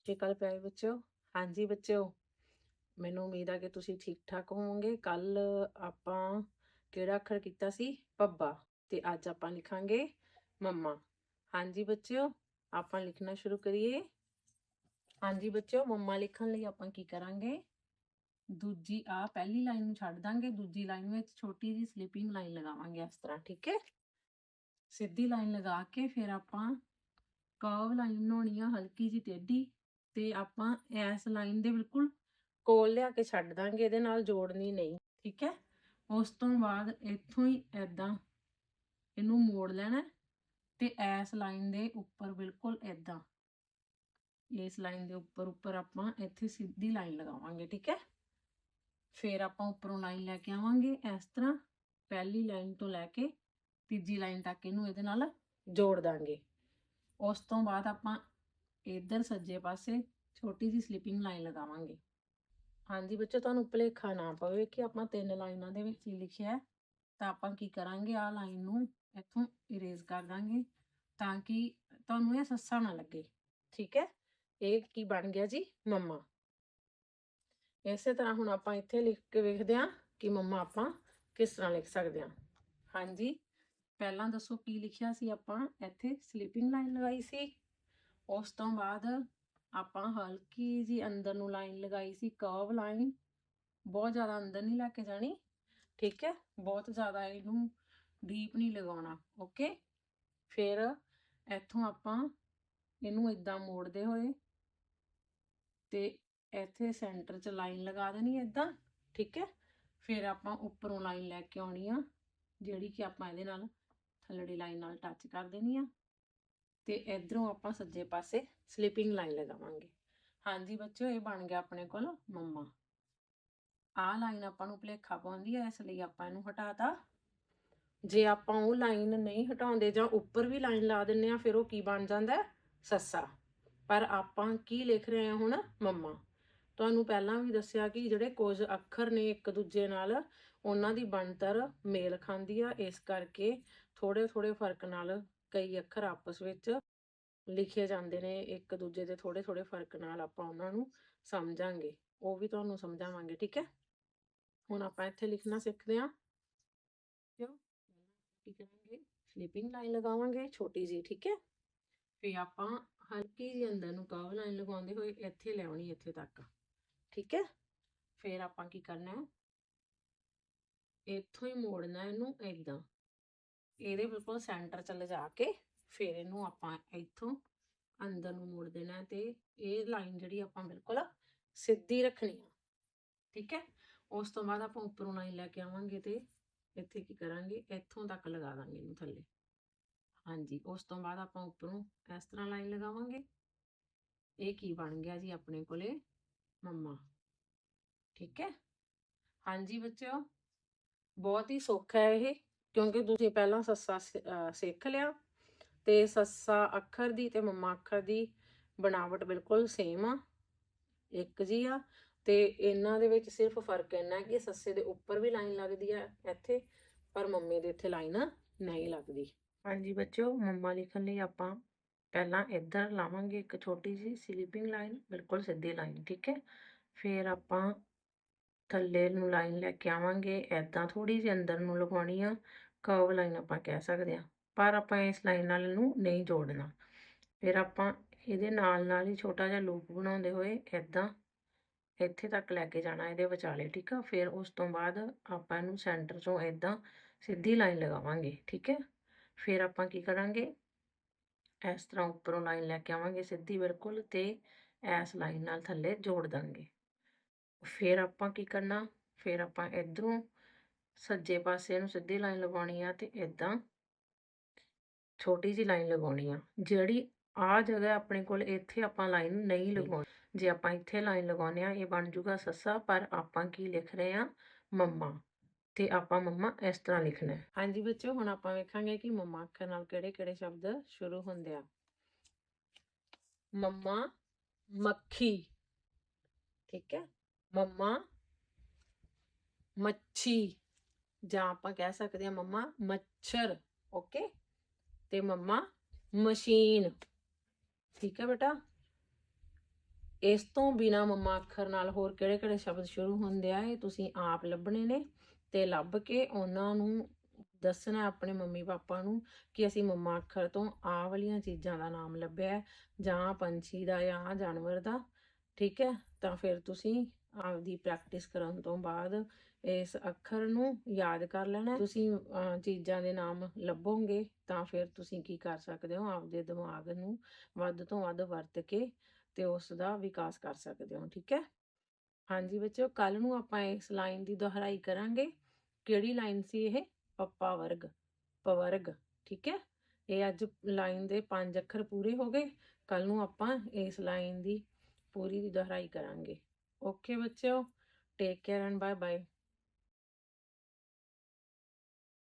ਸਤਿ ਸ਼੍ਰੀ ਅਕਾਲ ਪਿਆਰੇ ਬੱਚਿਓ। ਹਾਂਜੀ ਬੱਚਿਓ, ਮੈਨੂੰ ਉਮੀਦ ਆ ਕਿ ਤੁਸੀਂ ਠੀਕ ਠਾਕ ਹੋਵੋਗੇ। ਕੱਲ ਆਪਾਂ ਕਿਹੜਾ ਅੱਖਰ ਕੀਤਾ ਸੀ? ਪੱਬਾ ਤੇ ਅੱਜ ਆਪਾਂ ਲਿਖਾਂਗੇ ਮੰਮਾ। ਹਾਂਜੀ ਬੱਚਿਓ, ਆਪਾਂ ਲਿਖਣਾ ਸ਼ੁਰੂ ਕਰੀਏ। ਹਾਂਜੀ ਬੱਚਿਓ, ਮੰਮਾ ਲਿਖਣ ਲਈ ਆਪਾਂ ਕੀ ਕਰਾਂਗੇ? ਦੂਜੀ ਆ ਪਹਿਲੀ ਲਾਈਨ ਨੂੰ ਛੱਡ ਦਾਂਗੇ। ਦੂਜੀ ਲਾਈਨ ਵਿੱਚ ਛੋਟੀ ਜੀ ਸਲੀਪਿੰਗ ਲਾਈਨ ਲਗਾਵਾਂਗੇ ਇਸ ਤਰ੍ਹਾਂ, ਠੀਕ ਹੈ? ਸਿੱਧੀ ਲਾਈਨ ਲਗਾ ਕੇ ਫਿਰ ਆਪਾਂ ਕਰਵ ਲਾਈਨ ਬਣਾਉਣੀ ਆ, ਹਲਕੀ ਜੀ ਟੇਢੀ। ਤੇ ਆਪਾਂ ਇਸ ਲਾਈਨ ਦੇ ਬਿਲਕੁਲ ਕੋਲ ਲਿਆ ਕੇ ਛੱਡ ਦਾਂਗੇ, ਇਹਦੇ ਨਾਲ ਜੋੜਨੀ ਨਹੀਂ, ਠੀਕ ਹੈ? ਉਸ ਤੋਂ ਬਾਅਦ ਇੱਥੋਂ ਹੀ ਐਦਾਂ ਇਹਨੂੰ ਮੋੜ ਲੈਣਾ ਤੇ ਇਸ ਲਾਈਨ ਦੇ ਉੱਪਰ ਬਿਲਕੁਲ ਐਦਾਂ ਇਸ ਲਾਈਨ ਦੇ ਉੱਪਰ ਉੱਪਰ ਆਪਾਂ ਇੱਥੇ ਸਿੱਧੀ ਲਾਈਨ ਲਗਾਵਾਂਗੇ, ਠੀਕ ਹੈ? ਫਿਰ ਆਪਾਂ ਉੱਪਰੋਂ ਲਾਈਨ ਲੈ ਕੇ ਆਵਾਂਗੇ ਇਸ ਤਰ੍ਹਾਂ, ਪਹਿਲੀ ਲਾਈਨ ਤੋਂ ਲੈ ਕੇ ਤੀਜੀ ਲਾਈਨ ਤੱਕ ਇਹਨੂੰ ਇਹਦੇ ਨਾਲ ਜੋੜ ਦਾਂਗੇ। ਉਸ ਤੋਂ ਬਾਅਦ ਆਪਾਂ ਇੱਧਰ ਸੱਜੇ ਪਾਸੇ ਛੋਟੀ ਜੀ ਸਲਿਪਿੰਗ ਲਾਈਨ ਲਗਾਵਾਂਗੇ। ਹਾਂਜੀ ਬੱਚੋ, ਤੁਹਾਨੂੰ ਭੁਲੇਖਾ ਨਾ ਪਵੇ ਕਿ ਆਪਾਂ ਤਿੰਨ ਲਾਈਨਾਂ ਦੇ ਵਿੱਚ ਹੀ ਲਿਖਿਆ ਤਾਂ ਆਪਾਂ ਕੀ ਕਰਾਂਗੇ? ਆ ਲਾਈਨ ਨੂੰ ਇੱਥੋਂ ਇਰੇਜ਼ ਕਰ ਦਾਂਗੇ ਤਾਂ ਕਿ ਤੁਹਾਨੂੰ ਇਹ ਸੱਸਾ ਨਾ ਲੱਗੇ। ਠੀਕ ਹੈ? ਇਹ ਕੀ ਬਣ ਗਿਆ ਜੀ? ਮੰਮਾ। ਇਸੇ ਤਰ੍ਹਾਂ ਹੁਣ ਆਪਾਂ ਇੱਥੇ ਲਿਖ ਕੇ ਵੇਖਦੇ ਹਾਂ ਕਿ ਮੰਮਾ ਆਪਾਂ ਕਿਸ ਤਰ੍ਹਾਂ ਲਿਖ ਸਕਦੇ ਹਾਂ। ਹਾਂਜੀ। ਪਹਿਲਾਂ ਦੱਸੋ ਕੀ ਲਿਖਿਆ ਸੀ ਆਪਾਂ? ਇੱਥੇ ਸਲੀਪਿੰਗ ਲਾਈਨ ਲਗਾਈ ਸੀ। ਉਸ ਤੋਂ ਬਾਅਦ ਆਪਾਂ ਹਲਕੀ ਜੀ ਅੰਦਰ ਨੂੰ ਲਾਈਨ ਲਗਾਈ ਸੀ ਕਰਵ ਲਾਈਨ ਬਹੁਤ ਜ਼ਿਆਦਾ ਅੰਦਰ ਨਹੀਂ ਲੈ ਕੇ ਜਾਣੀ, ਠੀਕ ਹੈ? ਬਹੁਤ ਜ਼ਿਆਦਾ ਇਹਨੂੰ ਡੀਪ ਨਹੀਂ ਲਗਾਉਣਾ ਓਕੇ ਫਿਰ ਇੱਥੋਂ ਆਪਾਂ ਇਹਨੂੰ ਇਦਾਂ ਮੋੜਦੇ ਹੋਏ ਤੇ ਇੱਥੇ ਸੈਂਟਰ 'ਚ ਲਾਈਨ ਲਗਾ ਦੇਣੀ ਇਦਾਂ ਠੀਕ ਹੈ? ਫਿਰ ਆਪਾਂ ਉੱਪਰੋਂ ਲਾਈਨ ਲੈ ਕੇ ਆਉਣੀ ਆ, ਜਿਹੜੀ ਕਿ ਆਪਾਂ ਇਹਦੇ ਨਾਲ ਥੱਲੜੀ ਲਾਈਨ ਨਾਲ ਟੱਚ ਕਰ ਦੇਣੀ ਆ। ਤੇ ਇਧਰੋਂ ਆਪਾਂ ਸੱਜੇ ਪਾਸੇ ਸਲੀਪਿੰਗ ਲਾਈਨ ਲਗਾਵਾਂਗੇ। ਹਾਂਜੀ ਬੱਚਿਓ, ਇਹ ਬਣ ਗਿਆ ਆਪਣੇ ਕੋਲ ਮੰਮਾ। ਆਹ ਲਾਈਨ ਆਪਾਂ ਨੂੰ ਭੁਲੇਖਾ ਪਾਉਂਦੀ ਹੈ ਇਸ ਲਈ ਆਪਾਂ ਇਹਨੂੰ ਹਟਾਤਾ ਜੇ ਆਪਾਂ ਉਹ ਲਾਈਨ ਨਹੀਂ ਹਟਾਉਂਦੇ ਜਾਂ ਉੱਪਰ ਵੀ ਲਾਈਨ ਲਾ ਦਿੰਨੇ ਆ, ਫਿਰ ਉਹ ਕੀ ਬਣ ਜਾਂਦਾ ਹੈ? ਸੱਸਾ। ਪਰ ਆਪਾਂ ਕੀ ਲਿਖ ਰਹੇ ਹਾਂ ਹੁਣ? ਮੰਮਾ। ਤੁਹਾਨੂੰ ਪਹਿਲਾਂ ਵੀ ਦੱਸਿਆ ਕਿ ਜਿਹੜੇ ਕੁਝ ਅੱਖਰ ਨੇ ਇੱਕ ਦੂਜੇ ਨਾਲ, ਉਹਨਾਂ ਦੀ ਬਣਤਰ ਮੇਲ ਖਾਂਦੀ ਆ, ਇਸ ਕਰਕੇ ਥੋੜੇ ਥੋੜੇ ਫ਼ਰਕ ਨਾਲ ਕਈ ਅੱਖਰ ਆਪਸ ਵਿੱਚ ਲਿਖੇ ਜਾਂਦੇ ਨੇ, ਇੱਕ ਦੂਜੇ ਦੇ ਥੋੜੇ ਥੋੜੇ ਫ਼ਰਕ ਨਾਲ ਆਪਾਂ ਉਹਨਾਂ ਨੂੰ ਸਮਝਾਂਗੇ। ਉਹ ਵੀ ਤੁਹਾਨੂੰ ਸਮਝਾਵਾਂਗੇ, ਠੀਕ ਹੈ? ਹੁਣ ਆਪਾਂ ਇੱਥੇ ਲਿਖਣਾ ਸਿੱਖਦੇ ਹਾਂ। ਕਿਉਂ? ਕੀ ਕਰਾਂਗੇ? ਸਲੀਪਿੰਗ ਲਾਈਨ ਲਗਾਵਾਂਗੇ, ਛੋਟੀ ਜੀ ਠੀਕ ਹੈ? ਫਿਰ ਆਪਾਂ ਹਲਕੀ ਜੀ ਅੰਦਰ ਨੂੰ ਕਰਵ ਲਾਈਨ ਲਗਾਉਂਦੇ ਹੋਏ ਇੱਥੇ ਲਿਆਉਣੀ ਇੱਥੇ ਤੱਕ, ਠੀਕ ਹੈ? ਫਿਰ ਆਪਾਂ ਕੀ ਕਰਨਾ ਹੈ? ਇੱਥੋਂ ਹੀ ਮੋੜਨਾ ਇਹਨੂੰ ਇਦਾਂ ਇਹਦੇ ਬਿਲਕੁਲ ਸੈਂਟਰ 'ਚ ਲਿਜਾ ਕੇ ਫਿਰ ਇਹਨੂੰ ਆਪਾਂ ਇੱਥੋਂ ਅੰਦਰ ਨੂੰ ਮੋੜ ਦੇਣਾ ਹੈ ਤੇ ਇਹ ਲਾਈਨ ਜਿਹੜੀ ਆਪਾਂ ਬਿਲਕੁਲ ਸਿੱਧੀ ਰੱਖਣੀ ਆ। ਠੀਕ ਹੈ? ਉਸ ਤੋਂ ਬਾਅਦ ਆਪਾਂ ਉੱਪਰੋਂ ਲਾਈਨ ਲੈ ਕੇ ਆਵਾਂਗੇ ਤੇ ਇੱਥੇ ਕੀ ਕਰਾਂਗੇ? ਇੱਥੋਂ ਤੱਕ ਲਗਾ ਦਾਂਗੇ ਇਹਨੂੰ ਥੱਲੇ। ਹਾਂਜੀ, ਉਸ ਤੋਂ ਬਾਅਦ ਆਪਾਂ ਉੱਪਰੋਂ ਇਸ ਤਰ੍ਹਾਂ ਲਾਈਨ ਲਗਾਵਾਂਗੇ। ਇਹ ਕੀ ਬਣ ਗਿਆ ਜੀ ਆਪਣੇ ਕੋਲੇ? ਮੰਮਾ। ਠੀਕ ਹੈ? ਹਾਂਜੀ ਬੱਚਿਓ, ਬਹੁਤ ਹੀ ਸੌਖਾ ਹੈ ਇਹ। ਕਿਉਂਕਿ ਤੁਸੀਂ ਪਹਿਲਾਂ ਸੱਸਾ ਸਿ- ਸਿੱਖ ਲਿਆ ਤੇ ਸੱਸਾ ਅੱਖਰ ਦੀ ਤੇ ਮੰਮਾ ਅੱਖਰ ਦੀ ਬਣਾਵਟ ਬਿਲਕੁਲ ਸੇਮ ਆ, ਇੱਕ ਜੀ ਆ ਤੇ ਇਹਨਾਂ ਦੇ ਵਿੱਚ ਸਿਰਫ ਫ਼ਰਕ ਇੰਨਾ ਹੈ ਕਿ ਸੱਸੇ ਦੇ ਉੱਪਰ ਵੀ ਲਾਈਨ ਲੱਗਦੀ ਆ ਇੱਥੇ, ਪਰ ਮੰਮੀ ਦੇ ਇੱਥੇ ਲਾਈਨ ਨਹੀਂ ਲੱਗਦੀ। ਹਾਂਜੀ, ਬੱਚਿਓ, ਮੰਮਾ ਲਿਖਣ ਲਈ ਆਪਾਂ ਪਹਿਲਾਂ ਇੱਧਰ ਲਾਵਾਂਗੇ ਇੱਕ ਛੋਟੀ ਜੀ ਸਲੀਪਿੰਗ ਲਾਈਨ ਬਿਲਕੁਲ ਸਿੱਧੀ ਲਾਈਨ ਠੀਕ ਹੈ? ਫਿਰ ਆਪਾਂ ਥੱਲੇ ਨੂੰ ਲਾਈਨ ਲੈ ਕੇ ਆਵਾਂਗੇ ਐਦਾਂ ਥੋੜੀ ਜਿਹੀ ਅੰਦਰ ਨੂੰ ਲਗਾਉਣੀ ਆ ਕਰਵ ਲਾਈਨ ਆਪਾਂ ਕਹਿ ਸਕਦੇ ਆ ਪਰ ਆਪਾਂ ਇਸ ਲਾਈਨ ਨਾਲ ਇਹਨੂੰ ਨਹੀਂ ਜੋੜਨਾ। ਫਿਰ ਆਪਾਂ ਇਹਦੇ ਨਾਲ ਨਾਲ ਹੀ ਛੋਟਾ ਜਿਹਾ ਲੂਪ ਬਣਾਉਂਦੇ ਹੋਏ ਐਦਾਂ ਇੱਥੇ ਤੱਕ ਲੈ ਕੇ ਜਾਣਾ ਇਹਦੇ ਵਿਚਾਲੇ, ਠੀਕ ਆ? ਫਿਰ ਉਸ ਤੋਂ ਬਾਅਦ ਆਪਾਂ ਇਹਨੂੰ ਸੈਂਟਰ ਚੋਂ ਐਦਾਂ ਸਿੱਧੀ ਲਾਈਨ ਲਗਾਵਾਂਗੇ, ਠੀਕ ਹੈ? ਫਿਰ ਆਪਾਂ ਕੀ ਕਰਾਂਗੇ? ਇਸ ਤਰ੍ਹਾਂ ਉੱਪਰੋਂ ਲਾਈਨ ਲੈ ਕੇ ਆਵਾਂਗੇ ਸਿੱਧੀ, ਬਿਲਕੁਲ, ਤੇ ਇਸ ਲਾਈਨ ਨਾਲ ਥੱਲੇ ਜੋੜ ਦਾਂਗੇ। ਫਿਰ ਆਪਾਂ ਕੀ ਕਰਨਾ? ਫਿਰ ਆਪਾਂ ਇਧਰੋਂ ਸੱਜੇ ਪਾਸੇ ਨੂੰ ਸਿੱਧੀ ਲਾਈਨ ਲਗਾਉਣੀ ਆ ਤੇ ਇਦਾਂ ਛੋਟੀ ਜੀ ਲਾਈਨ ਲਗਾਉਣੀ ਆ। ਜਿਹੜੀ ਆ ਜਗ੍ਹਾ ਆਪਣੇ ਕੋਲ ਇੱਥੇ ਆਪਾਂ ਲਾਈਨ ਨਹੀਂ ਲਗਾਉਣੀ। ਜੇ ਆਪਾਂ ਇੱਥੇ ਲਾਈਨ ਲਗਾਉਂਦੇ ਆ ਇਹ ਬਣ ਜੂਗਾ ਸੱਸਾ ਪਰ ਆਪਾਂ ਕੀ ਲਿਖ ਰਹੇ ਆ? ਮੰਮਾ। ਤੇ ਆਪਾਂ ਮੰਮਾ ਇਸ ਤਰ੍ਹਾਂ ਲਿਖਣਾ ਹੈ। ਹਾਂਜੀ ਬੱਚਿਓ ਹੁਣ ਆਪਾਂ ਵੇਖਾਂਗੇ ਕਿ ਮੰਮਾ ਅੱਖਰ ਨਾਲ ਕਿਹੜੇ ਕਿਹੜੇ ਸ਼ਬਦ ਸ਼ੁਰੂ ਹੁੰਦੇ ਆ। ਮੰਮਾ ਮੱਖੀ। ਠੀਕ ਹੈ? ਮੰਮਾ, ਮੱਛੀ, ਜਾਂ ਆਪਾਂ ਕਹਿ ਸਕਦੇ ਹਾਂ ਮੰਮਾ, ਮੱਛਰ ਓਕੇ ਤੇ ਮੰਮਾ, ਮਸ਼ੀਨ, ਠੀਕ ਹੈ ਬੇਟਾ? ਇਸ ਤੋਂ ਬਿਨਾ ਮੰਮਾ ਅੱਖਰ ਨਾਲ ਹੋਰ ਕਿਹੜੇ-ਕਿਹੜੇ ਸ਼ਬਦ ਸ਼ੁਰੂ ਹੁੰਦੇ ਆ? ਇਹ ਤੁਸੀਂ ਆਪ ਲੱਭਣੇ ਨੇ ਤੇ ਲੱਭ ਕੇ ਉਹਨਾਂ ਨੂੰ ਦੱਸਣਾ ਆਪਣੇ ਮੰਮੀ ਪਾਪਾ ਨੂੰ ਕਿ ਅਸੀਂ ਮੰਮਾ ਅੱਖਰ ਤੋਂ ਆ ਵਾਲੀਆਂ ਚੀਜ਼ਾਂ ਦਾ ਨਾਮ ਲੱਭਿਆ ਜਾਂ ਪੰਛੀ ਦਾ, ਜਾਂ ਜਾਨਵਰ ਦਾ, ਠੀਕ ਹੈ? ਤਾਂ ਫਿਰ ਤੁਸੀਂ ਆਪਦੀ ਪ੍ਰੈਕਟਿਸ ਕਰਨ ਤੋਂ ਬਾਅਦ ਇਸ ਅੱਖਰ ਨੂੰ ਯਾਦ ਕਰ ਲੈਣਾ। ਤੁਸੀਂ ਚੀਜ਼ਾਂ ਦੇ ਨਾਮ ਲੱਭੋਗੇ ਤਾਂ ਫਿਰ ਤੁਸੀਂ ਕੀ ਕਰ ਸਕਦੇ ਹੋ? ਆਪਦੇ ਦਿਮਾਗ ਨੂੰ ਵੱਧ ਤੋਂ ਵੱਧ ਵਰਤ ਕੇ ਤੇ ਉਸ ਦਾ ਵਿਕਾਸ ਕਰ ਸਕਦੇ ਹੋ, ਠੀਕ ਹੈ? ਹਾਂਜੀ ਬੱਚਿਓ ਕੱਲ ਨੂੰ ਆਪਾਂ ਇਸ ਲਾਈਨ ਦੀ ਦੁਹਰਾਈ ਕਰਾਂਗੇ। ਕਿਹੜੀ ਲਾਈਨ ਸੀ ਇਹ? ਪੱਪਾ ਵਰਗ, ਪਵਰਗ, ਠੀਕ ਹੈ? ਇਹ ਅੱਜ ਲਾਈਨ ਦੇ ਪੰਜ ਅੱਖਰ ਪੂਰੇ ਹੋ ਗਏ। ਕੱਲ ਨੂੰ ਆਪਾਂ ਇਸ ਲਾਈਨ ਦੀ ਪੂਰੀ ਦੀ ਦੁਹਰਾਈ ਕਰਾਂਗੇ। ਓਕੇ ਬੱਚਿਓ take care and bye bye